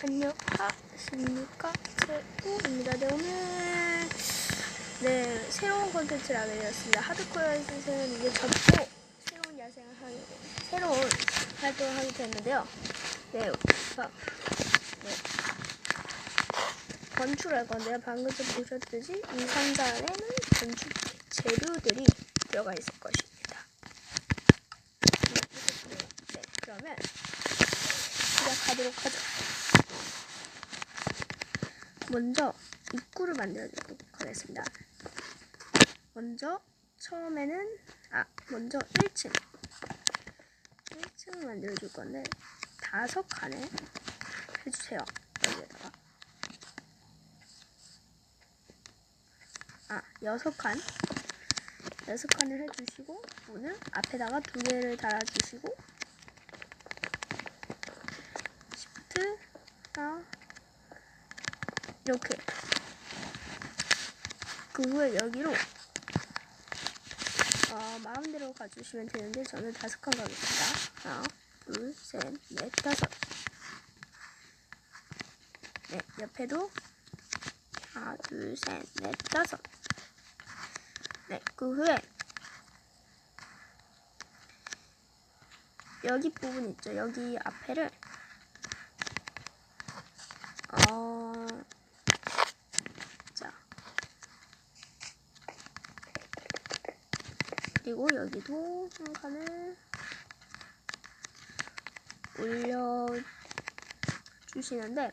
안녕하십니까 제우입니다. 네 오늘 네 새로운 콘텐츠를 하게 되었습니다. 하드코어 야생은 이제 접고 새로운 야생을 하게 새로운 활동을 하게 됐는데요. 네, 자, 네. 건축할 건데요. 방금 전 보셨듯이 이 상자 안에는 건축 재료들이 들어가 있을 것입니다. 네. 네, 그러면 시작하도록 하죠. 먼저 입구를 만들어주도록 하겠습니다. 먼저 처음에는 아 먼저 1층 1층을 만들어줄 건데 다섯 칸에 해주세요. 여기에다가 아 여섯 칸 여섯 칸을 해주시고 문을 앞에다가 두 개를 달아주시고 시프트 아 이렇게 그 후에 여기로 어, 마음 대로 가주시면 되는데 저는 다섯 칸 가겠습니다. 하나, 둘, 셋, 넷, 다섯. 네, 옆에도 하나, 둘, 셋, 넷, 다섯. 네, 그 후에 여기 부분 있죠. 여기 앞에를 어, 자. 그리고 여기도 한 칸을 올려 주시는데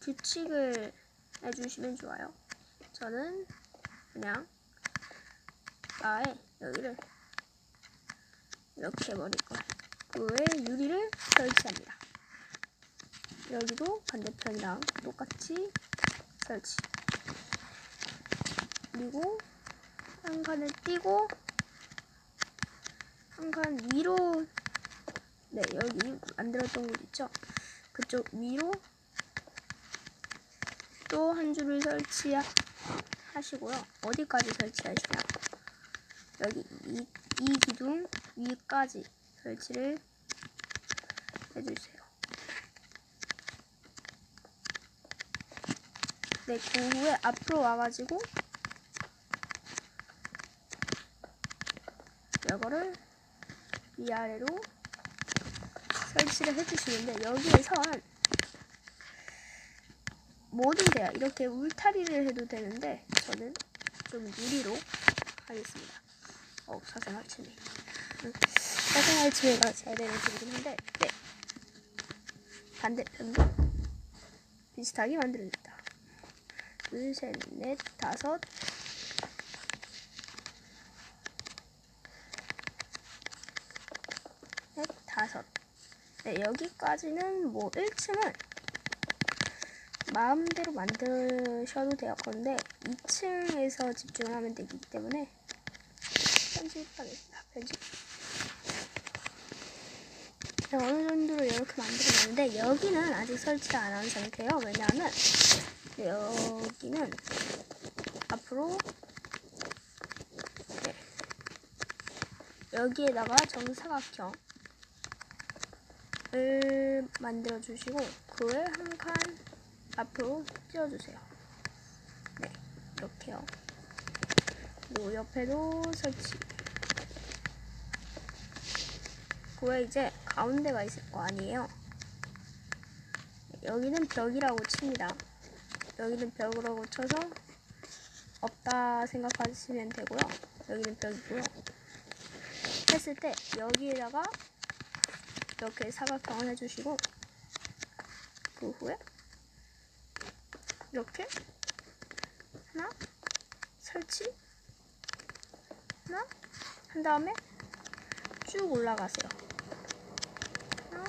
규칙을 해주시면 좋아요. 저는 그냥 아예 여기를 이렇게 해버릴 거예요. 그 외에 유리를 설치합니다. 여기도 반대편이랑 똑같이 설치. 그리고 한 칸을 띄고 한 칸 위로 네 여기 만들었던 곳 있죠? 그쪽 위로 또 한 줄을 설치하시고요. 어디까지 설치하시냐? 여기 이, 이 기둥 위까지 설치를 해주세요. 네, 그 후에 앞으로 와가지고 이거를 위아래로 설치를 해주시는데 여기에선 뭐든 돼요. 이렇게 울타리를 해도 되는데 저는 좀 유리로 하겠습니다. 어, 사생활 침해. 응. 사생활 침해가 잘 되는 집이긴 한데 네. 반대편도 비슷하게 만들어줍니다. 둘, 셋, 넷, 다섯. 넷, 다섯. 네, 여기까지는 뭐 1층은 마음대로 만드셔도 돼요. 그런데 2층에서 집중을 하면 되기 때문에 편집하겠습니다. 편집. 네, 어느 정도로 이렇게 만들어놨는데 여기는 아직 설치를 안 한 상태예요. 왜냐하면 여기는 앞으로 네. 여기에다가 정사각형 을 만들어 주시고 그에 한 칸 앞으로 띄워주세요. 네, 이렇게요. 그리고 옆에도 설치. 그에 이제 가운데가 있을 거 아니에요. 여기는 벽이라고 칩니다. 여기는 벽이라고 쳐서 없다 생각하시면 되고요. 여기는 벽이고요. 했을 때 여기에다가 이렇게 사각형을 해주시고 그 후에 이렇게 하나 설치 하나 한 다음에 쭉 올라가세요. 하나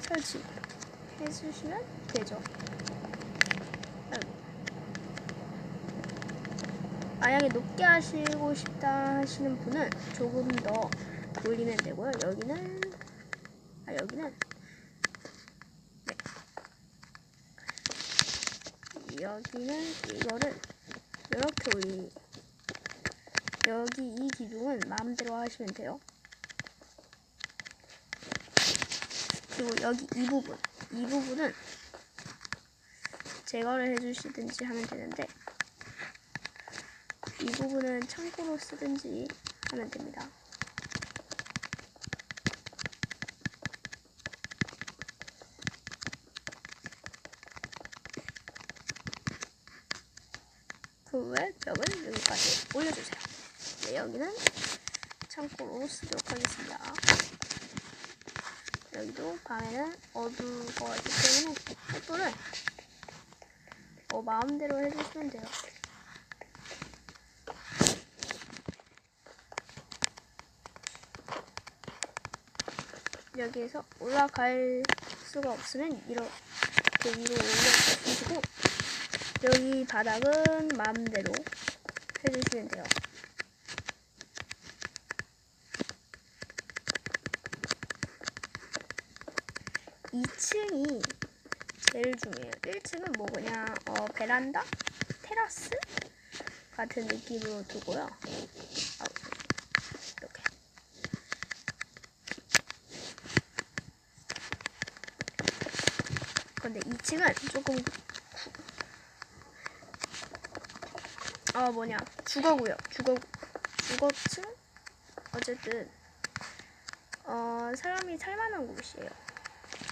설치 해주시면 되죠. 만약에 높게 하시고 싶다 하시는 분은 조금 더 올리면 되고요. 여기는 아 여기는 네. 여기는 이거를 이렇게 올리 여기 이 기둥은 마음대로 하시면 돼요. 그리고 여기 이 부분 이 부분은 제거를 해주시든지 하면 되는데 이 부분은 창고로 쓰든지 하면 됩니다. 그 후에 벽을 여기까지 올려주세요. 네, 여기는 창고로 쓰도록 하겠습니다. 여기도 밤에는 같기 때문에 햇불을 어, 마음대로 해주시면 돼요. 여기에서 올라갈 수가 없으면 이렇게 위로 올려주시고 여기 바닥은 마음대로 해주시면 돼요. 2층이 제일 중요해요. 1층은 뭐 그냥 어, 베란다? 테라스? 같은 느낌으로 두고요. 아, 이렇게. 근데 2층은 조금 어 뭐냐 주거구요. 주거 주거층? 어쨌든 어 사람이 살만한 곳이에요.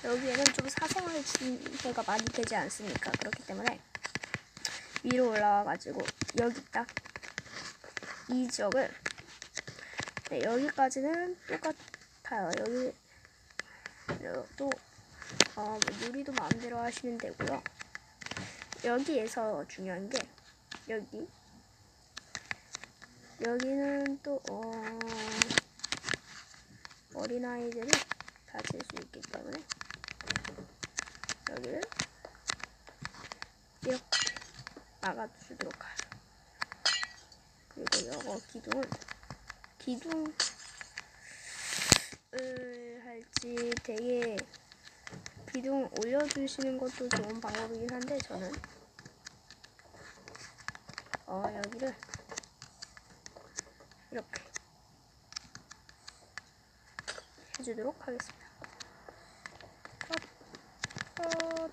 여기에는 좀 사생활 침해가 많이 되지 않습니까? 그렇기 때문에 위로 올라와가지고 여기 딱 이 지역을 네, 여기까지는 똑같아요. 여기 또 어, 뭐 누리도 마음대로 하시면 되고요. 여기에서 중요한 게 여기 여기는 또 어, 어린아이들이 다칠 수 있기 때문에 여기를 이렇게 막아주도록 하죠. 그리고 이거 기둥은 기둥을 할지 되게 기둥 올려주시는 것도 좋은 방법이긴 한데 저는 어 여기를 이렇게 해주도록 하겠습니다. 컷,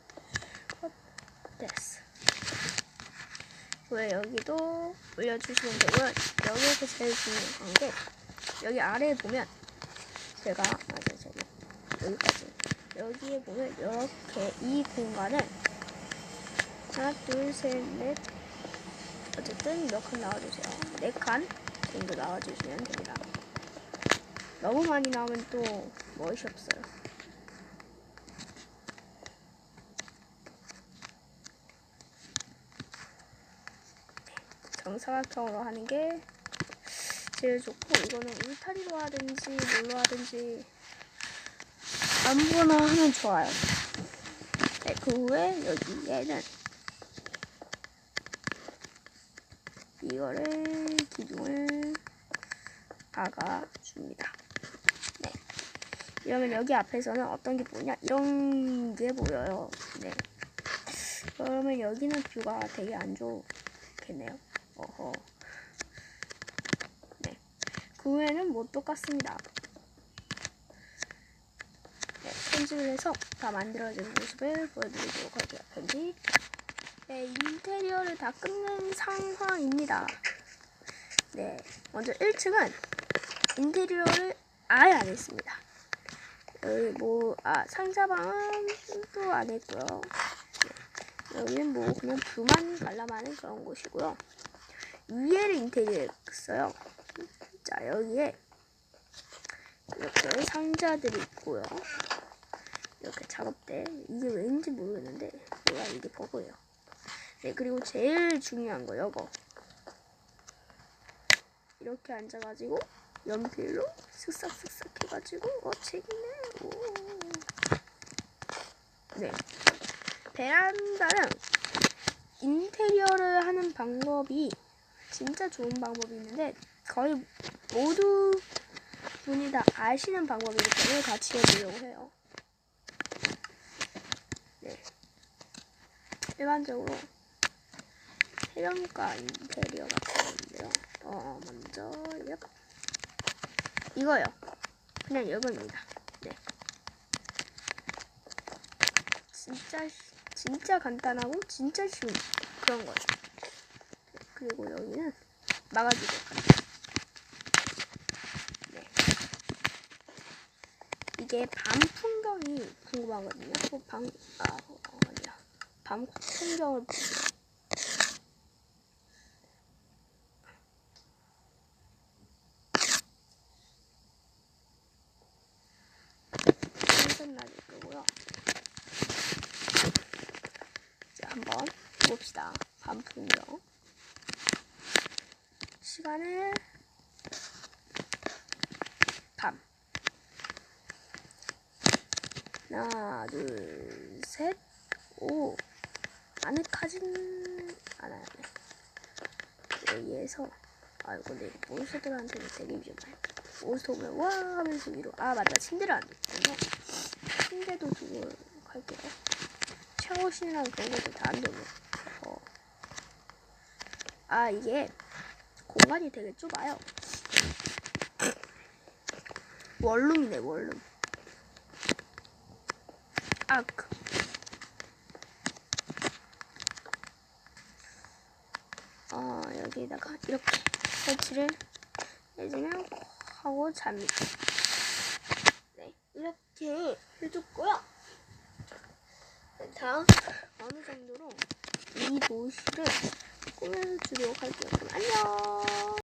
컷, 됐어. 왜 여기도 올려주시면 되고요. 여기에서 제일 중요한 게 여기 아래에 보면 제가 맞아 저기 여기까지 여기에 보면 이렇게 이 공간을 하나 둘 셋 넷 어쨌든 몇 칸 나와주세요. 네 칸 정도 나와주시면 됩니다. 너무 많이 나오면 또 멋이 없어요. 정사각형으로 하는 게 제일 좋고 이거는 울타리로 하든지 뭘로 하든지 아무거나 하면 좋아요. 네, 그 후에 여기에는 이거를 기둥을 박아줍니다. 네. 이러면 여기 앞에서는 어떤 게 보이냐? 이런 게 보여요. 네. 그러면 여기는 뷰가 되게 안 좋겠네요. 어허. 네. 그 후에는 뭐 똑같습니다. 네, 편집을 해서 다 만들어진 모습을 보여드리도록 할게요. 편집. 네, 인테리어를 다 끝낸 상황입니다. 네, 먼저 1층은 인테리어를 아예 안 했습니다. 여기 뭐, 아, 상자방은 또 안 했고요. 네, 여기는 뭐, 그냥 뷰만 관람하는 그런 곳이고요. 위에를 인테리어 했어요. 자, 여기에 이렇게 상자들이 있고요. 이렇게 작업대. 이게 왠지 모르겠는데, 뭐야, 이게 버그예요. 네, 그리고 제일 중요한 거, 요거. 이렇게 앉아가지고, 연필로 쓱싹쓱싹 해가지고, 어, 책이네. 오. 네. 베란다는 인테리어를 하는 방법이 진짜 좋은 방법이 있는데, 거의 모두 분이 다 아시는 방법이기 때문에 같이 해보려고 해요. 네. 일반적으로 해변가 인테리어 같은 건데요. 어, 먼저, 엽. 이거요. 그냥 이겁니다. 네. 진짜 쉬- 진짜 간단하고 진짜 쉬운 그런 거죠. 그리고 여기는 할게요. 네. 이게 밤 풍경이 궁금하거든요. 그 밤, 아, 어, 아니야. 밤 풍경을 보세요. 생선날이 끄고요. 이제 한번 봅시다. 밤 풍경. 시간을 밤. 하나, 둘, 셋, 오. 아늑하진 않아요. 네. 여기에서 아이고 내 몬스터들한테는 되게 위험해. 몬스터 오면 와 하면서 위로 아 맞다 침대를 안 줬군요. 침대도 두고 갈게요. 샤워실이랑 그런 것도 다안 두고. 어. 아 이게 공간이 되게 좁아요. 원룸이네 원룸. 아 그. 어 여기다가 이렇게 설치를 해주면 하고 잡니다. 네 이렇게 해줬고요. 네, 다음 어느 정도로 이 도시를 꾸며주도록 할게요. 그럼 안녕.